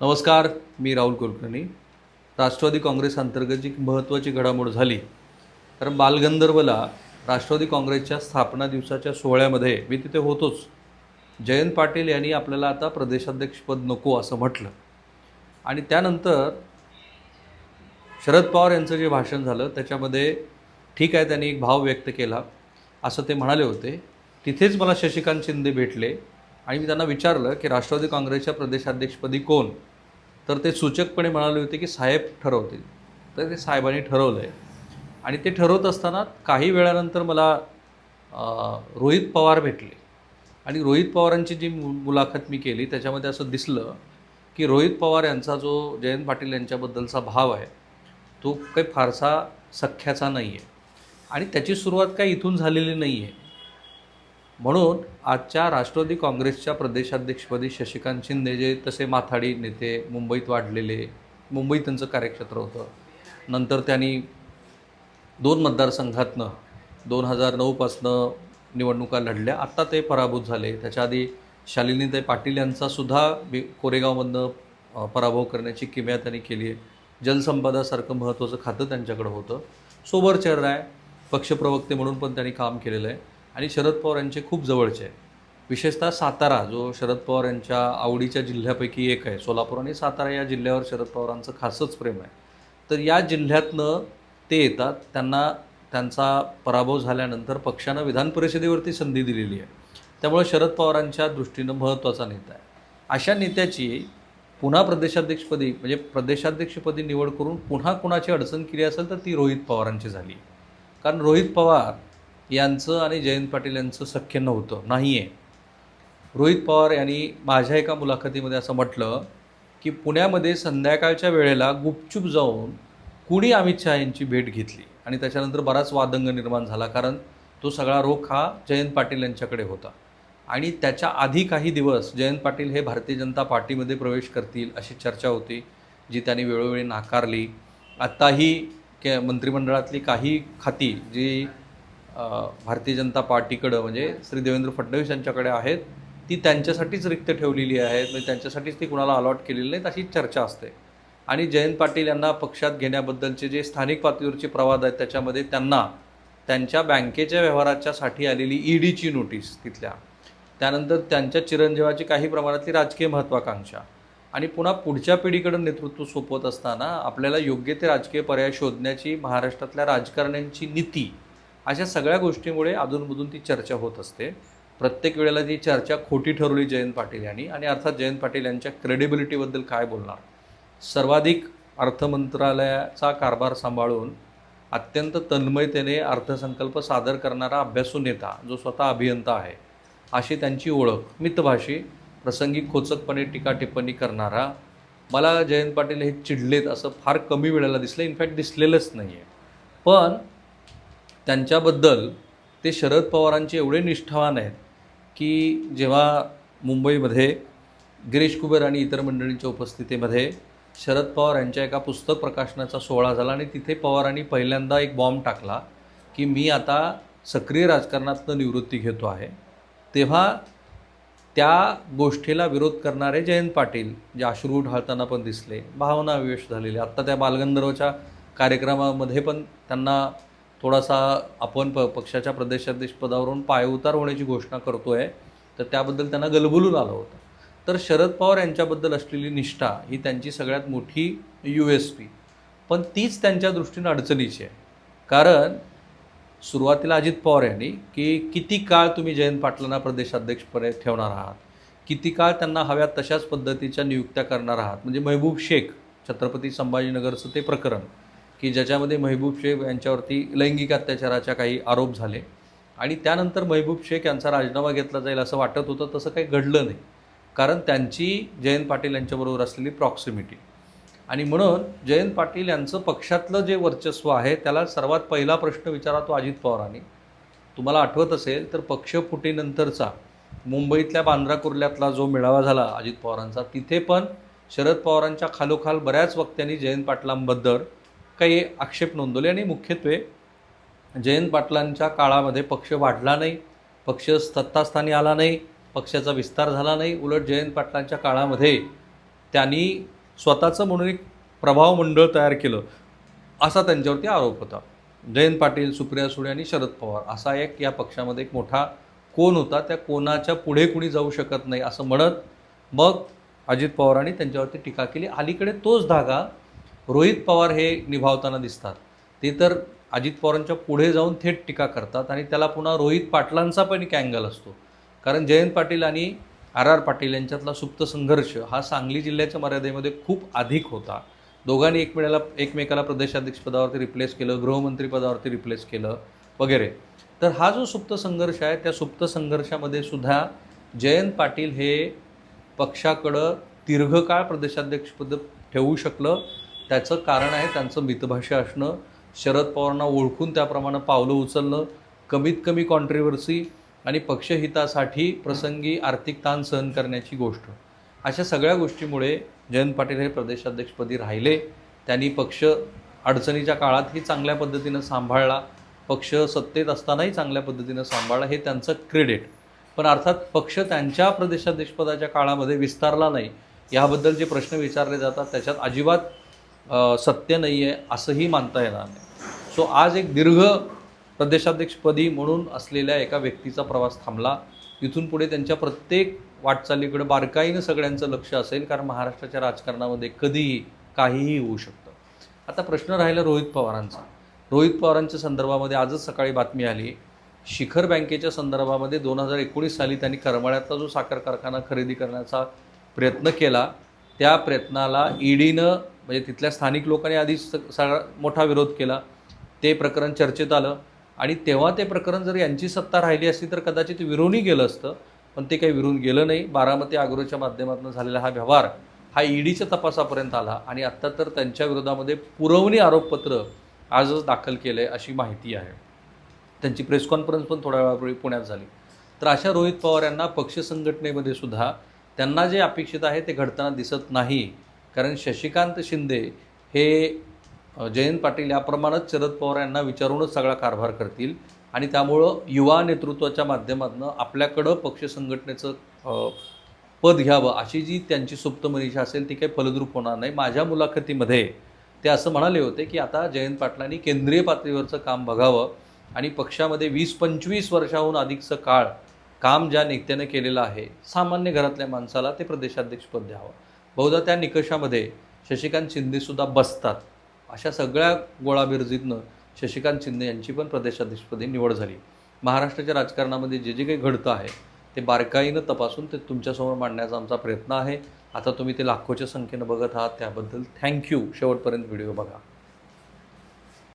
नमस्कार मी राहुल कुलकर्णी. राष्ट्रवादी काँग्रेस अंतर्गत जी महत्त्वाची घडामोड झाली कारण बालगंधर्वला राष्ट्रवादी काँग्रेसच्या स्थापना दिवसाच्या सोहळ्यामध्ये मी तिथे होतोच. जयंत पाटील यांनी आपल्याला आता प्रदेशाध्यक्षपद नको असं म्हटलं. आणि त्यानंतर शरद पवार यांचं जे भाषण झालं त्याच्यामध्ये ठीक आहे त्यांनी एक भाव व्यक्त केला असं ते म्हणाले होते. तिथेच मला शशिकांत शिंदे भेटले. आणि मी त्यांना विचारलं की राष्ट्रवादी काँग्रेसच्या प्रदेशाध्यक्षपदी कोण? तर ते सूचकपणे म्हणाले होते की साहेब ठरवतील. तर ते साहेबांनी ठरवलं आहे आणि ते ठरवत असताना काही वेळानंतर मला रोहित पवार भेटले. आणि रोहित पवारांची जी मु मुलाखत मी केली त्याच्यामध्ये असं दिसलं की रोहित पवार यांचा जो जयंत पाटील यांच्याबद्दलचा भाव आहे तो काही फारसा सख्याचा नाही आहे आणि त्याची सुरुवात काही इथून झालेली नाही आहे म्हणून आजच्या राष्ट्रवादी काँग्रेसच्या प्रदेशाध्यक्षपदी शशिकांत शिंदे जे तसे माथाडी नेते मुंबईत वाढलेले मुंबई त्यांचं कार्यक्षेत्र होतं. नंतर त्यांनी दोन मतदारसंघातनं दोन हजार नऊपासनं निवडणुका लढल्या. आत्ता ते पराभूत झाले. त्याच्या आधी शालिनीताई पाटील यांचा सुद्धा बी कोरेगावमधनं पराभव करण्याची किमया त्यांनी केली आहे जलसंपदासारखं महत्त्वाचं खातं त्यांच्याकडं होतं. सोबर चेहरा आहे पक्षप्रवक्ते म्हणून पण त्यांनी काम केलेलं आहे. आणि शरद पवार यांचे खूप जवळचे. आहे विशेषतः सातारा जो शरद पवार यांच्या आवडीच्या जिल्ह्यापैकी एक आहे. सोलापूर आणि सातारा या जिल्ह्यावर शरद पवारांचं खासच प्रेम आहे. तर या जिल्ह्यातनं ते येतात. त्यांना त्यांचा पराभव झाल्यानंतर पक्षानं विधान परिषदेवरती संधी दिलेली आहे. त्यामुळे शरद पवारांच्या दृष्टीनं महत्त्वाचा नेता आहे. अशा नेत्याची पुन्हा प्रदेशाध्यक्षपदी म्हणजे प्रदेशाध्यक्षपदी निवड करून पुन्हा कुणाची अडचण केली असेल तर ती रोहित पवारांची झाली. कारण रोहित पवार यांचं आणि जयंत पाटील यांचं सख्य नव्हतं नाही आहे रोहित पवार यांनी माझ्या एका मुलाखतीमध्ये असं म्हटलं की पुण्यामध्ये संध्याकाळच्या वेळेला गुपचूप जाऊन कुणी अमित शहा यांची भेट घेतली आणि त्याच्यानंतर बराच वादंग निर्माण झाला कारण तो सगळा रोख हा जयंत पाटील यांच्याकडे होता. आणि त्याच्या आधी काही दिवस जयंत पाटील हे भारतीय जनता पार्टीमध्ये प्रवेश करतील अशी चर्चा होती जी त्यांनी वेळोवेळी नाकारली. आत्ताही के मंत्रिमंडळातली काही खाती जी भारतीय जनता पार्टीकडं म्हणजे श्री देवेंद्र फडणवीस यांच्याकडे आहेत ती त्यांच्यासाठीच रिक्त ठेवलेली आहेत म्हणजे त्यांच्यासाठीच ती कुणाला अलॉट केलेली नाहीत अशी चर्चा असते. आणि जयंत पाटील यांना पक्षात घेण्याबद्दलचे जे स्थानिक पातळीवरचे प्रवाद आहेत त्याच्यामध्ये त्यांना त्यांच्या बँकेच्या व्यवहाराच्यासाठी आलेली ई डीची नोटीस तिथल्या. त्यानंतर त्यांच्या चिरंजीवाची काही प्रमाणातली राजकीय महत्त्वाकांक्षा आणि पुन्हा पुढच्या पिढीकडे नेतृत्व सोपवत असताना आपल्याला योग्य ते राजकीय पर्याय शोधण्याची महाराष्ट्रातल्या राजकारण्यांची नीती अशा सगळ्या गोष्टीमुळे अधूनमधून ती चर्चा होत असते. प्रत्येक वेळेला ती चर्चा खोटी ठरवली जयंत पाटील यांनी. आणि अर्थात जयंत पाटील यांच्या क्रेडिबिलिटीबद्दल काय बोलणार? सर्वाधिक अर्थमंत्रालयाचा कारभार सांभाळून अत्यंत तन्मयतेने अर्थसंकल्प सादर करणारा अभ्यासू नेता जो स्वतः अभियंता आहे अशी त्यांची ओळख मितभाषी प्रसंगी खोचकपणे टीका टिप्पणी करणारा मला जयंत पाटील हे चिडलेत असं फार कमी वेळेला दिसलं. इनफॅक्ट दिसलेलंच नाही आहे पण त्यांच्याबद्दल ते शरद पवारांचे एवढे निष्ठावान आहेत की जेव्हा मुंबईमध्ये गिरीश कुबेर आणि इतर मंडळींच्या उपस्थितीमध्ये शरद पवार यांच्या एका पुस्तक प्रकाशनाचा सोहळा झाला आणि तिथे पवारांनी पहिल्यांदा एक बॉम्ब टाकला की मी आता सक्रिय राजकारणातनं निवृत्ती घेतो आहे. तेव्हा त्या गोष्टीला विरोध करणारे जयंत पाटील जे अश्रू ढाळताना पण दिसले भावना विवेश झालेले आत्ता त्या बालगंधर्वच्या कार्यक्रमामध्ये पण त्यांना थोडासा आपण प पक्षाच्या प्रदेशाध्यक्षपदावरून पायउतार होण्याची घोषणा करतो आहे तर त्याबद्दल त्यांना गलबलून आलं होतं. तर शरद पवार यांच्याबद्दल असलेली निष्ठा ही त्यांची सगळ्यात मोठी यू एस पी पण तीच त्यांच्या दृष्टीनं अडचणीची आहे. कारण सुरुवातीला अजित पवार यांनी की किती काळ तुम्ही जयंत पाटलांना प्रदेशाध्यक्षपणे ठेवणार आहात? किती काळ त्यांना हव्या तशाच पद्धतीच्या नियुक्त्या करणार आहात? म्हणजे महबूब शेख छत्रपती संभाजीनगरचं ते प्रकरण. की ज्याच्यामध्ये महबूब शेख यांच्यावरती लैंगिक अत्याचाराच्या काही आरोप झाले. आणि त्यानंतर महबूब शेख यांचा राजीनामा घेतला जाईल असं वाटत होतं तसं काही घडलं नाही. कारण त्यांची जयंत पाटील यांच्याबरोबर असलेली प्रॉक्सिमिटी आणि म्हणून जयंत पाटील यांचं पक्षातलं जे वर्चस्व आहे त्याला सर्वात पहिला प्रश्न विचारा तो अजित पवारांनी. तुम्हाला आठवत असेल तर पक्षफुटीनंतरचा मुंबईतल्या बांद्रा कुर्ल्यातला जो मेळावा झाला अजित पवारांचा तिथे पण शरद पवारांच्या खालोखाल बऱ्याच वक्त्यांनी जयंत पाटलांबद्दल काही आक्षेप नोंदवले आणि मुख्यत्वे जयंत पाटलांच्या काळामध्ये पक्ष वाढला नाही पक्ष सत्तास्थानी आला नाही पक्षाचा विस्तार झाला नाही. उलट जयंत पाटलांच्या काळामध्ये त्यांनी स्वतःचं म्हणून एक प्रभाव मंडळ तयार केलं. असा त्यांच्यावरती आरोप होता. जयंत पाटील सुप्रिया सुळे आणि शरद पवार असा एक या पक्षामध्ये एक मोठा कोण होता. त्या कोणाच्या पुढे कुणी जाऊ शकत नाही असं म्हणत मग अजित पवारांनी त्यांच्यावरती टीका केली. अलीकडे तोच धागा रोहित पवार हे निभावताना दिसतात. ते तर अजित पवारांच्या पुढे जाऊन थेट टीका करतात आणि त्याला पुन्हा रोहित पाटलांचा पण एक अँगल असतो. कारण जयंत पाटील आणि आर आर पाटील यांच्यातला सुप्त संघर्ष हा सांगली जिल्ह्याच्या मर्यादेमध्ये खूप अधिक होता. दोघांनी एकमेकाला एकमेकाला प्रदेशाध्यक्षपदावरती रिप्लेस केलं गृहमंत्रीपदावरती रिप्लेस केलं वगैरे. तर हा जो सुप्त संघर्ष आहे त्या सुप्त संघर्षामध्ये सुद्धा जयंत पाटील हे पक्षाकडं दीर्घकाळ प्रदेशाध्यक्षपद ठेवू शकलं. त्याचं कारण आहे त्यांचं मितभाषा असणं शरद पवारांना ओळखून त्याप्रमाणे पावलं उचलणं कमीत कमी कॉन्ट्रीवर्सी आणि पक्षहितासाठी प्रसंगी आर्थिक ताण सहन करण्याची गोष्ट. अशा सगळ्या गोष्टीमुळे जयंत पाटील हे प्रदेशाध्यक्षपदी राहिले. त्यांनी पक्ष अडचणीच्या काळातही चांगल्या पद्धतीनं सांभाळला. पक्ष सत्तेत असतानाही चांगल्या पद्धतीनं सांभाळला हे त्यांचं क्रेडिट पण अर्थात पक्ष त्यांच्या प्रदेशाध्यक्षपदाच्या काळामध्ये विस्तारला नाही. याबद्दल जे प्रश्न विचारले जातात त्याच्यात अजिबात सत्य नाही आहे असंही मानता येणार नाही. सो आज एक दीर्घ प्रदेशाध्यक्षपदी म्हणून असलेल्या एका व्यक्तीचा प्रवास थांबला. इथून पुढे त्यांच्या प्रत्येक वाटचालीकडे बारकाईनं सगळ्यांचं लक्ष असेल कारण महाराष्ट्राच्या राजकारणामध्ये कधीही काहीही होऊ शकतं. आता प्रश्न राहिला रोहित पवारांचा. रोहित पवारांच्या संदर्भामध्ये आजच सकाळी बातमी आली. शिखर बँकेच्या संदर्भामध्ये दोन हजार एकोणीस साली त्यांनी करमाळ्यातला जो साखर कारखाना खरेदी करण्याचा प्रयत्न केला त्या प्रयत्नाला ईडीनं म्हणजे तिथल्या स्थानिक लोकांनी आधीच स- सगळा मोठा विरोध केला. ते प्रकरण चर्चेत आलं. आणि तेव्हा ते प्रकरण जर यांची सत्ता राहिली असती तर कदाचित विरूनही गेलं असतं. पण ते काही विरून गेलं नाही. बारामती आग्रोच्या माध्यमातून झालेला हा व्यवहार हा ईडीच्या तपासापर्यंत आला. आणि आत्ता तर त्यांच्या विरोधामध्ये पुरवणी आरोपपत्र आजच दाखल केलं आहे अशी माहिती आहे. त्यांची प्रेस कॉन्फरन्स पण थोड्या वेळापूर्वी पुण्यात झाली. तर अशा रोहित पवार यांना पक्ष संघटनेमध्ये सुद्धा त्यांना जे अपेक्षित आहे ते घडताना दिसत नाही. कारण शशिकांत शिंदे हे जयंत पाटील याप्रमाणेच शरद पवार यांना विचारूनच सगळा कारभार करतील आणि त्यामुळं युवा नेतृत्वाच्या माध्यमातून आपल्याकडं पक्ष संघटनेचं पद घ्यावं अशी जी त्यांची सुप्त मनीषा असेल ती काही फलद्रूप होणार नाही. माझ्या मुलाखतीमध्ये ते असं म्हणाले होते की आता जयंत पाटलांनी केंद्रीय पातळीवरचं काम बघावं आणि पक्षामध्ये वीस पंचवीस वर्षाहून अधिकचं काळ काम ज्या नेत्यानं केलेलं आहे सामान्य घरातल्या माणसाला ते प्रदेशाध्यक्षपद द्यावं. बहुधा त्या निकषामध्ये शशिकांत शिंदेसुद्धा बसतात. अशा सगळ्या गोळाबिरजीतनं शशिकांत शिंदे यांची पण प्रदेशाध्यक्षपदी निवड झाली. महाराष्ट्राच्या राजकारणामध्ये जे जे काही घडतं आहे ते बारकाईनं तपासून ते तुमच्यासमोर मांडण्याचा आमचा प्रयत्न आहे. आता तुम्ही ते लाखोच्या संख्येनं बघत आहात त्याबद्दल थँक्यू. शेवटपर्यंत व्हिडिओ बघा.